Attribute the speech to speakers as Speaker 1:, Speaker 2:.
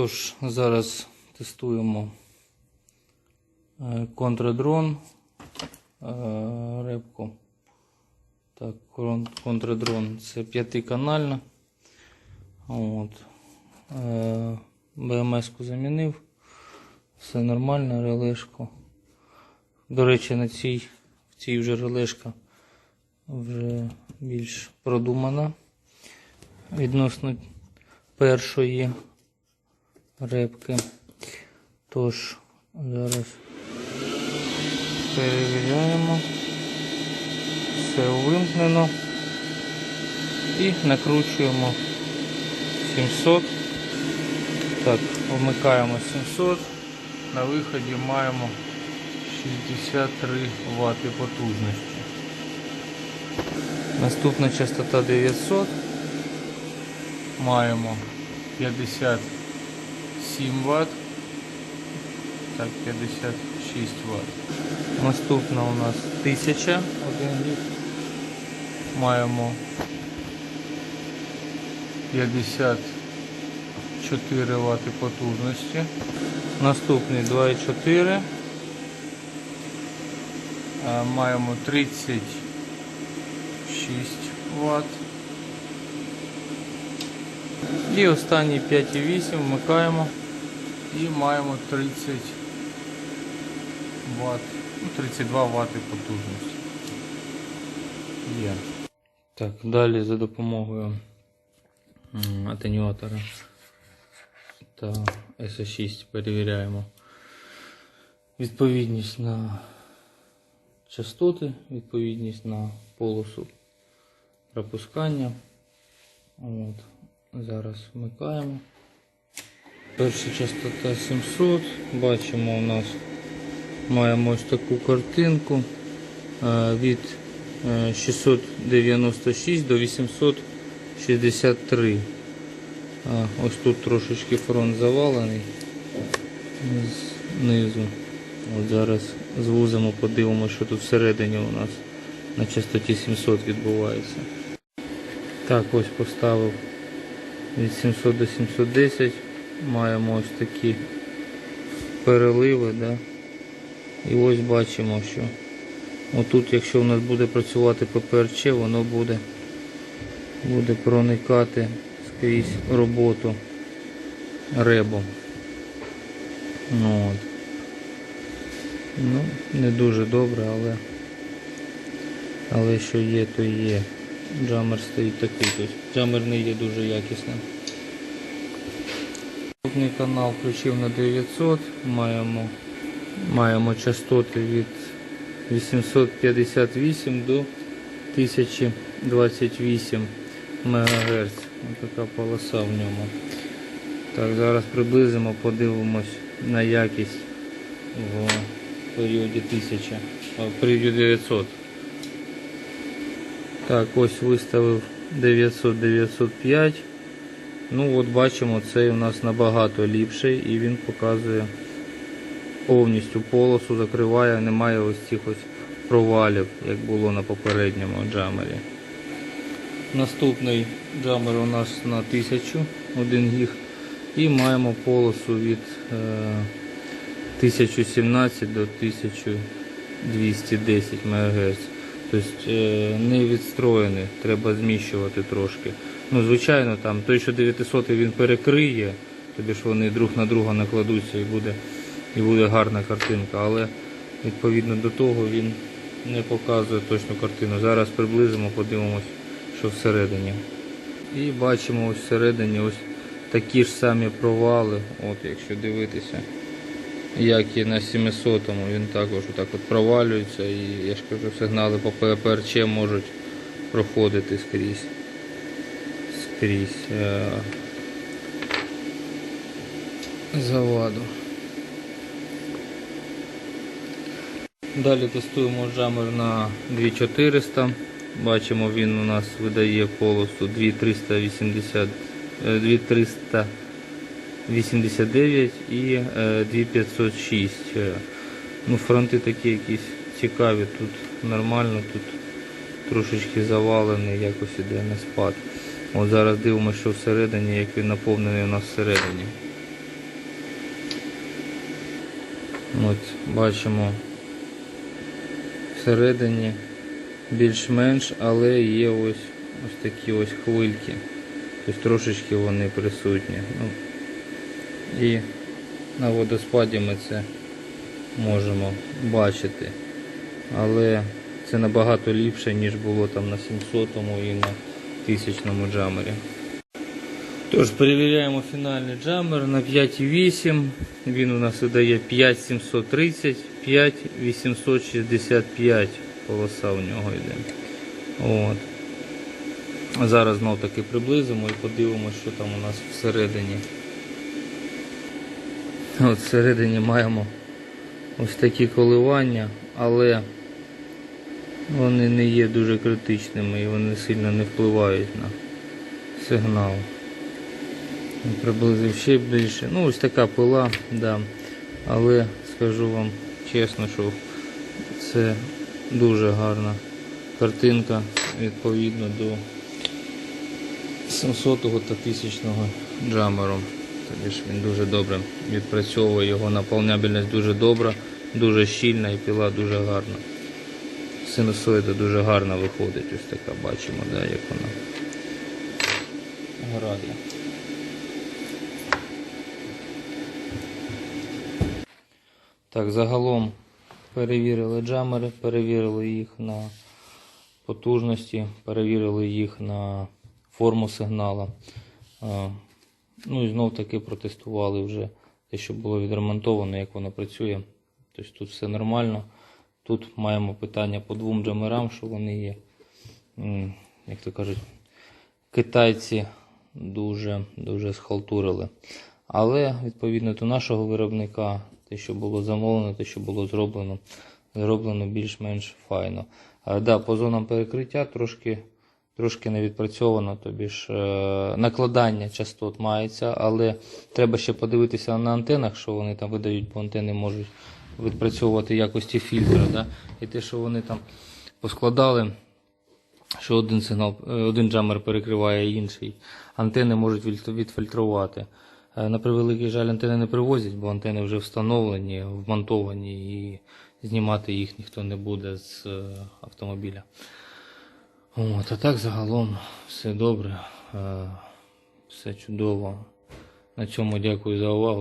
Speaker 1: Тож, зараз тестуємо е, контрадрон е, репку. Так, контрадрон це п'ятиканальна. Е, БМС-ку замінив. Все нормально, релешку. До речі, на цій, в цій вже релешка вже більш продумана відносно першої репки. Тож, зараз перевіряємо. Все увімкнено. І накручуємо 700. Так, вмикаємо 700. На виході маємо 63 Вт потужності. Наступна частота 900. Маємо 57 Вт. Так, 56 Вт. Наступна у нас 1000 один літ. Маємо 54 Вт потужності. Наступний 2,4. Е, Маємо 36 Вт. І останній 5,8 вмикаємо і маємо 30 Вт, ну, 32 Вт потужності. Є. Так, далі за допомогою атенюатора та SO6 перевіряємо відповідність на частоти, відповідність на полосу пропускання. От. Зараз вмикаємо. Перша частота 700. Бачимо, у нас маємо ось таку картинку е, від е, 696 до 863. Ось тут трошечки фронт завалений знизу. От зараз звузимо, подивимося, що тут всередині у нас на частоті 700 відбувається. Так, ось поставив від 700 до 710. Маємо ось такі переливи. Да? І ось бачимо, що отут, якщо у нас буде працювати ППРЧ, воно буде, буде проникати скрізь роботу ребом. Ну, от. ну, не дуже добре, але, але що є, то є. Джамер стоїть такий, тобто джамер не є дуже якісним. Наступний канал включив на 900, маємо, маємо частоти від 858 до 1028 МГц. Ось така полоса в ньому. Так, зараз приблизимо, подивимось на якість в періоді 1000, а, в періоді 900. Так, ось виставив 900-905. Ну от бачимо, цей у нас набагато ліпший і він показує повністю полосу, закриває, немає ось цих ось провалів, як було на попередньому джамері. Наступний джамер у нас на 1000, 1 гіг. І маємо полосу від е, 1017 до 1210 МГц. Тобто е, не відстроєний, треба зміщувати трошки. Ну, звичайно, там той, що 900 він перекриє, тобі ж вони друг на друга накладуться і буде, і буде гарна картинка, але відповідно до того він не показує точну картину. Зараз приблизимо, подивимось, що всередині. І бачимо ось всередині ось такі ж самі провали, от якщо дивитися, як і на 700-му, він також отак от провалюється і я ж кажу, сигнали по ППРЧ можуть проходити скрізь. Скрізь е, заваду. Далі тестуємо джамер на 2400. Бачимо, він у нас видає полосу 2380, е, 2389 і е, 2506. Е, Ну, фронти такі якісь цікаві, тут нормально, тут трошечки завалений, якось іде на спад. От зараз дивимося, що всередині, як він наповнений у нас всередині. От, бачимо всередині більш-менш, але є ось, ось такі ось хвильки. Тобто трошечки вони присутні. Ну, і на водоспаді ми це можемо бачити. Але це набагато ліпше, ніж було там на 700-му і на 1000-му джамері. Тож, перевіряємо фінальний джамер на 5,8. Він у нас видає 5,730, 5,865 полоса у нього йде. От. Зараз знов таки приблизимо і подивимося, що там у нас всередині. От всередині маємо ось такі коливання, але вони не є дуже критичними і вони сильно не впливають на сигнал. Приблизив ще більше. Ну, ось така пила, да. але скажу вам чесно, що це дуже гарна картинка відповідно до 700 та 1000 джамеру. Тобі ж він дуже добре відпрацьовує, його наповнябельність дуже добра, дуже щільна і піла дуже гарна. Синусоїда дуже гарно виходить, ось така бачимо, да, як вона грає. Так, загалом перевірили джамери, перевірили їх на потужності, перевірили їх на форму сигнала. Ну і знов таки протестували вже те, що було відремонтовано, як воно працює. Тобто тут все нормально. Тут маємо питання по двом джамерам, що вони є, як то кажуть, китайці дуже, дуже схалтурили. Але відповідно до нашого виробника, те, що було замовлено, те, що було зроблено, зроблено більш-менш файно. А, да, по зонам перекриття трошки, трошки не відпрацьовано, тобі ж е, накладання частот мається, але треба ще подивитися на антенах, що вони там видають, бо антени можуть відпрацьовувати якості фільтра. Да? І те, що вони там поскладали, що один сигнал, е, один джамер перекриває інший. Антени можуть відфільтрувати. Е, На превеликий жаль, антени не привозять, бо антени вже встановлені, вмонтовані і знімати їх ніхто не буде з е, автомобіля. От, а так загалом все добре, все чудово. На цьому дякую за увагу.